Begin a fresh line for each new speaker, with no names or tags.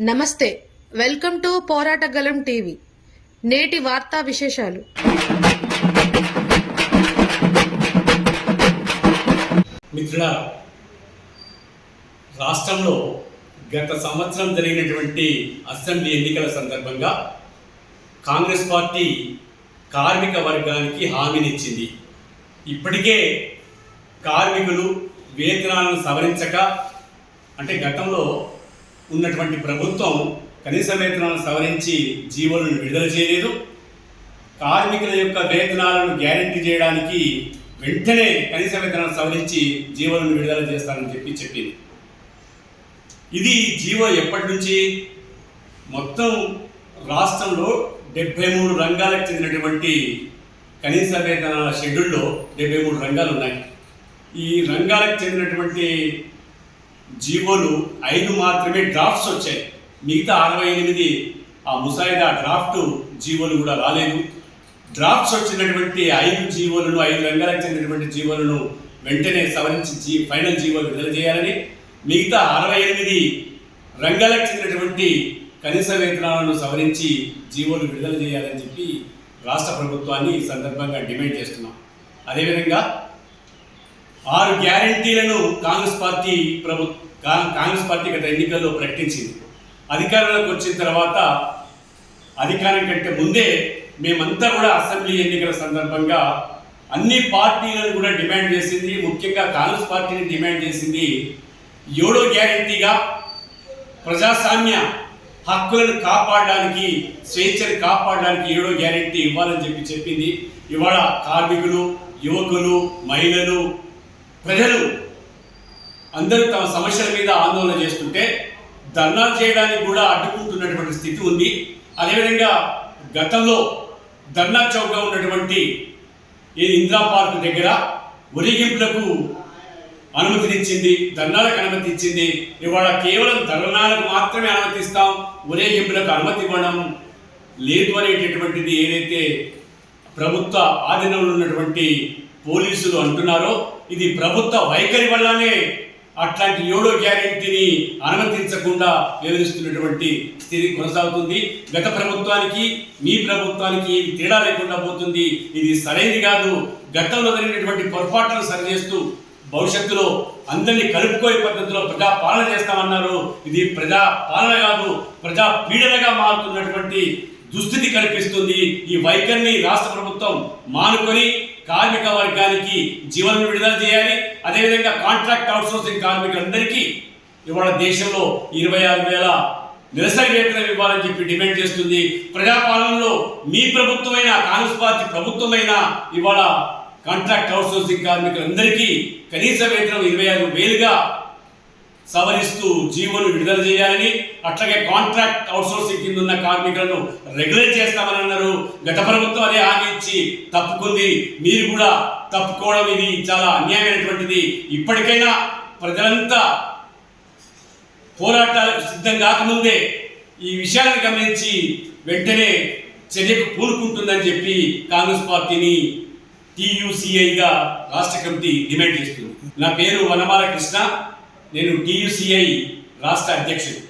నమస్తే welcome to పోరాటగలం TV. నేటి వార్తా విశేషాలు.
మిత్రుల రాష్ట్రంలో గత సంవత్సరం జరిగినటువంటి అసెంబ్లీ ఎన్నికల సందర్భంగా కాంగ్రెస్ పార్టీ కార్మిక వర్గానికి హామీనిచ్చింది. ఇప్పటికే కార్మికులు వేతనాలను సవరించక అంటే గతంలో ఉన్నటువంటి ప్రభుత్వం కనీస వేతనాలను సవరించి జీవోలను విడుదల చేయలేదు. కార్మికుల యొక్క వేతనాలను గ్యారంటీ చేయడానికి వెంటనే కనీస వేతనాలను సవరించి జీవోలను విడుదల చేస్తానని చెప్పి చెప్పింది. ఇది జీవో ఎప్పటి నుంచి మొత్తం రాష్ట్రంలో డెబ్బై మూడు రంగాలకు చెందినటువంటి కనీస వేతనాల షెడ్యూల్లో డెబ్బై మూడు రంగాలు ఉన్నాయి. ఈ రంగాలకు చెందినటువంటి జీవోలు ఐదు మాత్రమే డ్రాఫ్ట్స్ వచ్చాయి. మిగతా అరవై ఎనిమిది ఆ ముసాయిదా డ్రాఫ్ట్ జీవోలు కూడా రాలేదు. డ్రాఫ్ట్స్ వచ్చినటువంటి ఐదు జీవోలను ఐదు రంగాలకు చెందినటువంటి జీవోలను వెంటనే సవరించి జీ ఫైనల్ జీవోలు విడుదల చేయాలని మిగతా అరవై ఎనిమిది రంగాలకు చెందినటువంటి కనీస వేతనాలను సవరించి జీవోలు విడుదల చేయాలని చెప్పి రాష్ట్ర ప్రభుత్వాన్ని ఈ సందర్భంగా డిమాండ్ చేస్తున్నాం. అదేవిధంగా ఆరు గ్యారంటీలను కాంగ్రెస్ పార్టీ ప్రభు కాంగ్రెస్ పార్టీ గత ఎన్నికల్లో ప్రకటించింది. అధికారంలోకి వచ్చిన తర్వాత అధికారం కంటే ముందే మేమంతా కూడా అసెంబ్లీ ఎన్నికల సందర్భంగా అన్ని పార్టీలను కూడా డిమాండ్ చేసింది. ముఖ్యంగా కాంగ్రెస్ పార్టీని డిమాండ్ చేసింది ఏడో గ్యారంటీగా ప్రజాస్వామ్య హక్కులను కాపాడడానికి స్వేచ్ఛను కాపాడడానికి ఏడో గ్యారెంటీ ఇవ్వాలని చెప్పి చెప్పింది. ఇవాళ కార్మికులు యువకులు మహిళలు ప్రజలు అందరూ తమ సమస్యల మీద ఆందోళన చేస్తుంటే ధర్నాలు చేయడానికి కూడా అడ్డుకుంటున్నటువంటి స్థితి ఉంది. అదేవిధంగా గతంలో ధర్నా చౌక్గా ఉన్నటువంటి ఇందిరా పార్క్ దగ్గర ఒరిగింపులకు అనుమతినిచ్చింది ధర్నాలకు అనుమతి ఇచ్చింది ఇవాళ కేవలం ధర్నాలకు మాత్రమే అనుమతిస్తాం ఒరేగింపులకు అనుమతి ఇవ్వడం లేదు అనేటటువంటిది ఏదైతే ప్రభుత్వ ఆధీనంలో ఉన్నటువంటి పోలీసులు అంటున్నారో ఇది ప్రభుత్వ వైఖరి వల్లనే అట్లాంటి ఏడో గ్యారెంటీని అనుమతించకుండా నిర్వహిస్తున్నటువంటి స్థితి కొనసాగుతుంది. గత ప్రభుత్వానికి మీ ప్రభుత్వానికి ఏమి తేడా లేకుండా పోతుంది. ఇది సరైనది కాదు. గతంలో జరిగినటువంటి పొరపాట్లను సరిచేస్తూ భవిష్యత్తులో అందరినీ కలుపుకోయే పద్ధతిలో ప్రజా పాలన చేస్తామన్నారు. ఇది ప్రజా పాలన కాదు ప్రజా పీడనగా మారుతున్నటువంటి దుస్థితి కల్పిస్తుంది. ఈ వైఖరిని రాష్ట్ర ప్రభుత్వం మానుకొని కార్మిక వర్గానికి జీవనం విడుదల చేయాలి. అదేవిధంగా కాంట్రాక్ట్ అవుట్సోర్సింగ్ కార్మికులందరికీ ఇవాళ దేశంలో ఇరవై ఆరు వేల నిరసన వేతనం ఇవ్వాలని చెప్పి డిమాండ్ చేస్తుంది. ప్రజాపాలనలో మీ ప్రభుత్వమైన కాంగ్రెస్ పార్టీ ప్రభుత్వమైన ఇవాళ కాంట్రాక్ట్ అవుట్సోర్సింగ్ కార్మికులందరికీ కనీస వేతనం ఇరవై ఆరు వేలుగా సవరిస్తూ జీవోను విడుదల చేయాలని అట్లాగే కాంట్రాక్ట్ అవుట్సోర్సింగ్ కింద ఉన్న కార్మికులను రెగ్యులేట్ చేస్తామని అన్నారు. గత ప్రభుత్వం అదే హామీ ఇచ్చి తప్పుకుంది. మీరు కూడా తప్పుకోవడం ఇది చాలా అన్యాయమైనటువంటిది. ఇప్పటికైనా ప్రజలంతా పోరాటాలకు సిద్ధం కాకముందే ఈ విషయాలను గమనించి వెంటనే చర్యకు పూనుకుంటుందని చెప్పి కాంగ్రెస్ పార్టీని టీయూసీఐగా రాష్ట్ర కమిటీ డిమాండ్ చేస్తుంది. నా పేరు వనమాల కృష్ణ. నేను టీయూసీఐ రాష్ట్ర అధ్యక్షుడు